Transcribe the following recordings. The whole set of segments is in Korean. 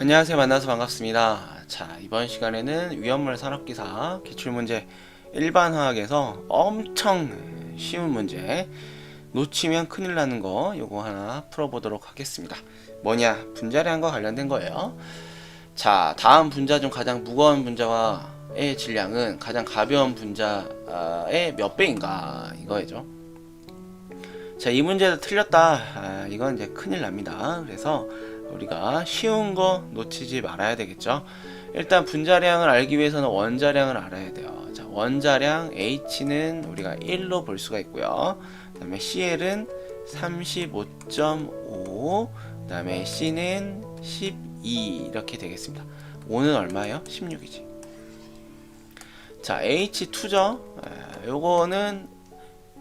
안녕하세요. 만나서 반갑습니다. 자, 이번 시간에는 위험물 산업기사 기출문제 일반화학에서 엄청 쉬운 문제 놓치면 큰일 나는 거 요거 하나 풀어보도록 하겠습니다. 뭐냐? 분자량과 관련된 거예요. 자, 다음 분자 중 가장 무거운 분자와의 질량은 가장 가벼운 분자의 몇 배인가 이거죠. 자, 이 문제도 틀렸다. 아, 이건 이제 큰일 납니다. 그래서 우리가 쉬운 거 놓치지 말아야 되겠죠. 일단 분자량을 알기 위해서는 원자량을 알아야 돼요. 자, 원자량 H는 우리가 1로 볼 수가 있고요. 그 다음에 CL은 35.5, 그 다음에 C는 12 이렇게 되겠습니다. 5는 얼마예요? 16이지. 자, H2죠. 아, 요거는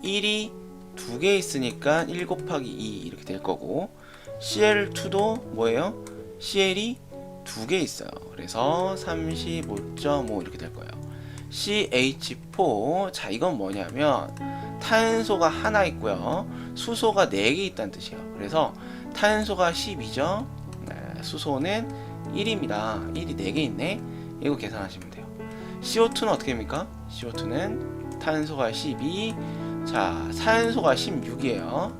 1이 두 개 있으니까 1 곱하기 2 이렇게 될 거고 CL2도 뭐예요? CL이 두 개 있어요. 그래서 35.5 이렇게 될 거예요. CH4 자 이건 뭐냐면 탄소가 하나 있고요. 수소가 네 개 있다는 뜻이에요. 그래서 탄소가 12죠. 네, 수소는 1입니다. 1이 4개 있네. 이거 계산하시면 돼요. CO2는 어떻게 됩니까? CO2는 탄소가 12, 자, 산소가 16이에요.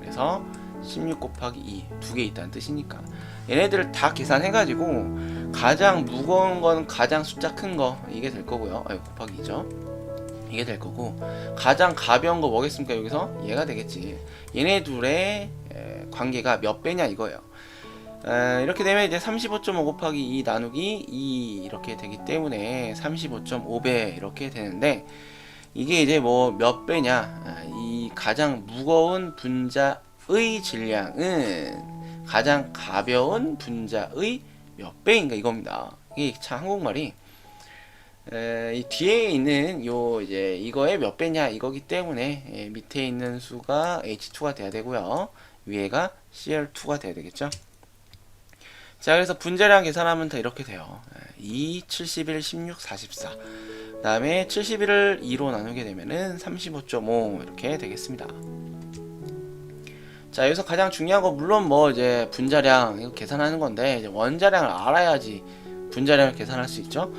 그래서 16 곱하기 2, 두 개 있다는 뜻이니까. 얘네들을 다 계산해가지고, 가장 무거운 건 가장 숫자 큰 거, 이게 될 거고요. 아유, 곱하기 2죠. 이게 될 거고, 가장 가벼운 거 뭐겠습니까, 여기서? 얘가 되겠지. 얘네 둘의 에, 관계가 몇 배냐 이거예요. 에, 이렇게 되면 이제 35.5 곱하기 2 나누기 2 이렇게 되기 때문에 35.5배 이렇게 되는데, 이게 이제 뭐 몇 배냐? 아, 이 가장 무거운 분자의 질량은 가장 가벼운 분자의 몇 배인가 이겁니다. 이게 참 한국말이. 에, 이 뒤에 있는 요 이제 이거의 몇 배냐 이거기 때문에 예, 밑에 있는 수가 H2가 돼야 되고요. 위에가 Cl2가 돼야 되겠죠? 자 그래서 분자량 계산하면 다 이렇게 돼요. 2, 71, 16, 44그 다음에 71을 2로 나누게 되면은 35.5 이렇게 되겠습니다. 자 여기서 가장 중요한 거 물론 뭐 이제 분자량 이거 계산하는 건데 이제 원자량을 알아야지 분자량을 계산할 수 있죠.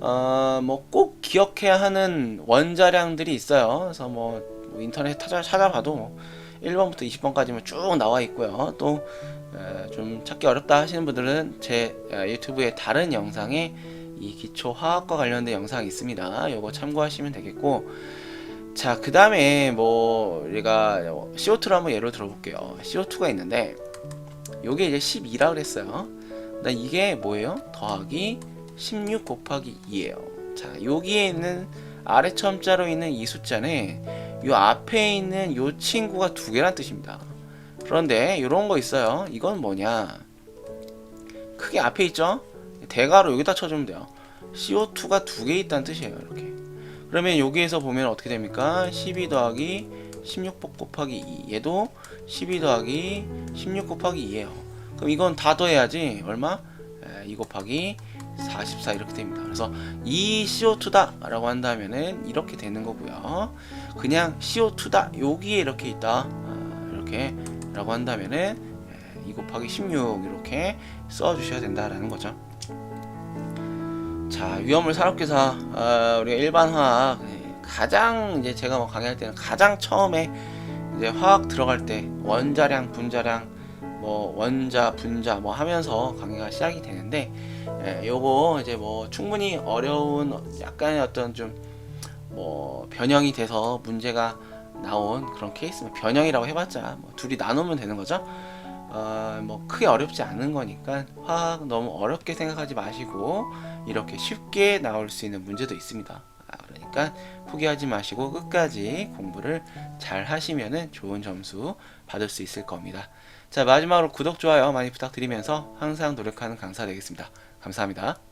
어 뭐 꼭 기억해야 하는 원자량들이 있어요. 그래서 뭐 인터넷 찾아 찾아봐도 뭐 1번부터 20번까지만 쭉 나와 있고요. 또 좀 찾기 어렵다 하시는 분들은 제 어, 유튜브의 다른 영상에 이 기초 화학과 관련된 영상이 있습니다. 요거 참고하시면 되겠고 자, 그 다음에 뭐 우리가 CO2를 한번 예로 들어볼게요. CO2가 있는데 요게 이제 12라 그랬어요. 나 이게 뭐예요? 더하기 16 곱하기 2예요. 자, 여기에 있는 아래 첨자로 있는 이 숫자는 요 앞에 있는 요 친구가 두 개란 뜻입니다. 그런데 이런 거 있어요. 이건 뭐냐? 크게 앞에 있죠? 대괄호 여기다 쳐주면 돼요. CO2가 두 개 있다는 뜻이에요. 이렇게. 그러면 여기에서 보면 어떻게 됩니까? 12 더하기 16 곱하기 2. 얘도 12 더하기 16 곱하기 2예요. 그럼 이건 다 더해야지 얼마? 2 곱하기 44 이렇게 됩니다. 그래서 이 CO2다 라고 한다면은 이렇게 되는 거고요. 그냥 CO2다 여기에 이렇게 있다 아, 이렇게 라고 한다면은 2 곱하기 16 이렇게 써 주셔야 된다라는 거죠. 자 위험물 산업계사 어, 우리가 일반 화학 예, 가장 이제 제가 뭐 강의할 때는 가장 처음에 이제 화학 들어갈 때 원자량 분자량 뭐 원자 분자 뭐 하면서 강의가 시작이 되는데 예, 요거 이제 뭐 충분히 어려운 약간의 어떤 좀 뭐 변형이 돼서 문제가 나온 그런 케이스 뭐 변형이라고 해봤자 뭐 둘이 나누면 되는 거죠. 어, 뭐 크게 어렵지 않은 거니까 화학 너무 어렵게 생각하지 마시고 이렇게 쉽게 나올 수 있는 문제도 있습니다. 아, 그러니까 포기하지 마시고 끝까지 공부를 잘 하시면은 좋은 점수 받을 수 있을 겁니다. 자 마지막으로 구독 좋아요 많이 부탁드리면서 항상 노력하는 강사 되겠습니다. 감사합니다.